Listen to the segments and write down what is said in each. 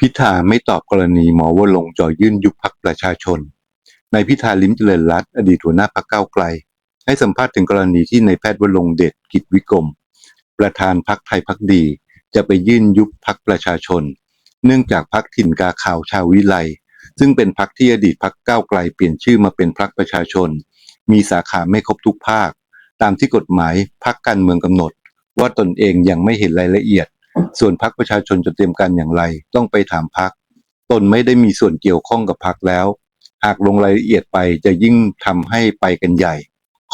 พิธาไม่ตอบกรณีหมอวรงจ่อยื่นยุบพักประชาชนนายพิธาลิ้มเจริญรัตอดีตหัวหน้าพักเก้าไกล ให้สัมภาษณ์ถึงกรณีที่นายแพทย์วรงเดชกิจวิกรม ประธานพักไทยพักดี จะไปยื่นยุบพักประชาชน เนื่องจากพักถิ่นกาข่าวชาววิไล ซึ่งเป็นพักที่อดีตพักก้าวไกลเปลี่ยนชื่อมาเป็นพักประชาชน มีสาขาไม่ครบทุกภาค ตามที่กฎหมายพักการเมืองกำหนด ว่าตนเองยังไม่เห็นรายละเอียด ส่วนพักประชาชนจะเตรียมการอย่างไร ต้องไปถามพักตนไม่ได้มีส่วนเกี่ยวข้องกับพักแล้ว หากลงรายละเอียดไปจะยิ่งทำให้ไปกันใหญ่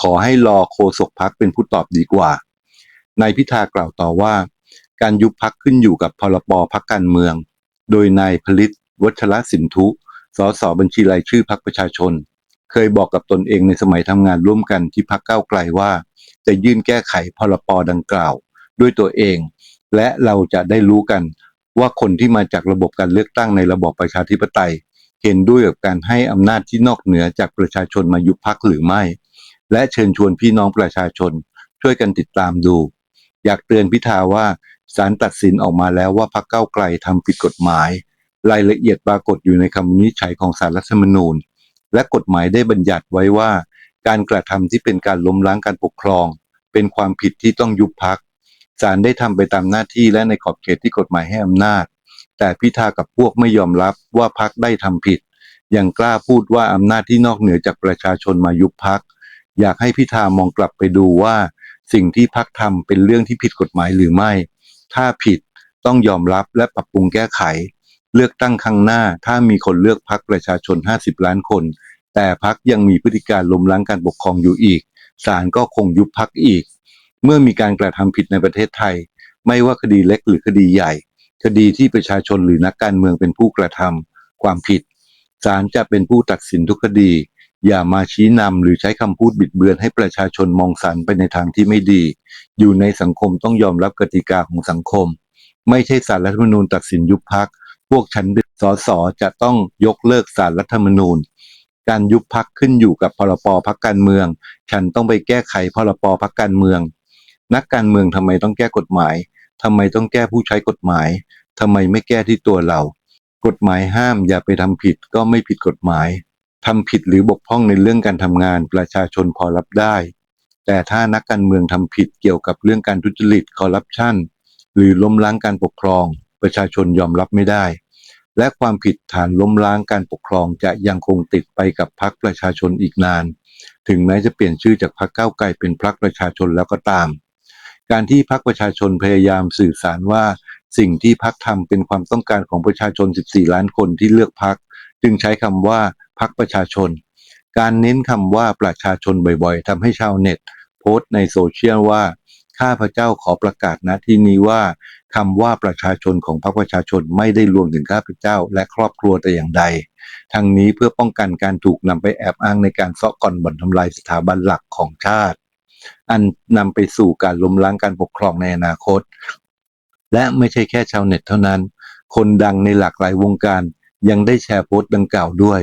ขอให้รอโฆษกพักเป็นผู้ตอบดีกว่านายพิธากล่าวต่อว่า การยุบพักขึ้นอยู่กับพรบพักการเมือง โดยนายผลิตวัชรสินทุสสบัญชีรายชื่อพักประชาชน เคยบอกกับตนเองในสมัยทำงานร่วมกันที่พักก้าไกลว่า จะยื่นแก้ไขพรบดังกล่าว ด้วยตัวเอง และเราจะได้รู้กันว่าคนที่มาจากระบบการเลือกตั้งในระบบประชาธิปไตย เห็นด้วยกับการให้อำนาจที่นอกเหนือจากประชาชนมายุบพักหรือไม่ และเชิญชวนพี่น้องประชาชน ช่วยกันติดตามดู อยากเตือนพิธาว่าศาลตัดสินออกมาแล้วว่าพรรคเก้าไกลทำผิดกฎหมาย รายละเอียดปรากฏอยู่ในคำวินิจฉัยของศาลรัฐธรรมนูญ และกฎหมายได้บัญญัติไว้ว่า การกระทำที่เป็นการล้มล้างการปกครอง เป็นความผิดที่ต้องยุบพัก ศาลได้ทำไปตามหน้าที่และในขอบเขตที่กฎหมายให้อำนาจ แต่พิธากับพวกไม่ยอมรับว่าพักได้ทำผิด ยังกล้าพูดว่าอำนาจที่นอกเหนือจากประชาชนมายุบพัก อยากให้พิธามองกลับไปดูว่าสิ่งที่พักทำเป็นเรื่องที่ผิดกฎหมายหรือไม่ ถ้าผิดต้องยอมรับและปรับปรุงแก้ไข เลือกตั้งครั้งหน้าถ้ามีคนเลือกพักประชาชน 50 ล้านคน แต่พักยังมีพฤติการล้มล้างการปกครองอยู่อีกศาลก็คงยุบพักอีก เมื่อมีการกระทำผิดในประเทศไทย ไม่ว่าคดีเล็กหรือคดีใหญ่ คดีที่ประชาชนหรือนักการเมืองเป็นผู้กระทำความผิดศาลจะเป็นผู้ตัดสินทุกคดี อย่ามาชี้นำหรือใช้คำพูดบิดเบือนให้ประชาชนมองสันไปในทางที่ไม่ดี อยู่ในสังคมต้องยอมรับกติกาของสังคม ไม่ใช่สารรัฐธรรมนูญตัดสินยุบพัก พวกฉันสสจะต้องยกเลิกสารรัฐธรรมนูญการยุบพักขึ้นอยู่กับพรปพักการเมือง ฉันต้องไปแก้ไขพรปพักการเมือง นักการเมืองทำไมต้องแก้กฎหมายทำไมต้องแก้ผู้ใช้กฎหมายทำไมไม่แก้ที่ตัวเรา กฎหมายห้ามอย่าไปทำผิดก็ไม่ผิดกฎหมายทำผิดหรือบกพร่องในเรื่องการทำงานประชาชนพอรับได้ แต่ถ้านักการเมืองทำผิดเกี่ยวกับเรื่องการทุจริตคอร์รัปชันหรือล้มล้างการปกครอง ประชาชนยอมรับไม่ได้ และความผิดฐานล้มล้างการปกครองจะยังคงติดไปกับพรรคประชาชนอีกนาน ถึงแม้จะเปลี่ยนชื่อจากพรรคก้าวไกลเป็นพรรคประชาชนแล้วก็ตาม การที่พรรคประชาชนพยายามสื่อสารว่าสิ่งที่พรรคทำเป็นความต้องการของประชาชน 14 ล้านคนที่เลือกพรรคจึงใช้คำว่าพรรคประชาชน การเน้นคำว่าประชาชนบ่อยๆทำให้ชาวเน็ต โพสต์ในโซเชียลว่าข้าพเจ้าขอประกาศณที่นี้ว่าคำว่าประชาชนของพรรคประชาชนไม่ได้รวมถึงข้าพเจ้าและครอบครัวแต่อย่างใด ทั้งนี้เพื่อป้องกันการถูกนำไปแอบอ้างในการเซาะก่อนบ่อนทำลายสถาบันหลักของชาติ อันนำไปสู่การล้มล้างการปกครองในอนาคต และไม่ใช่แค่ชาวเน็ตเท่านั้น คนดังในหลากหลายวงการยังได้แชร์โพสต์ดังกล่าวด้วย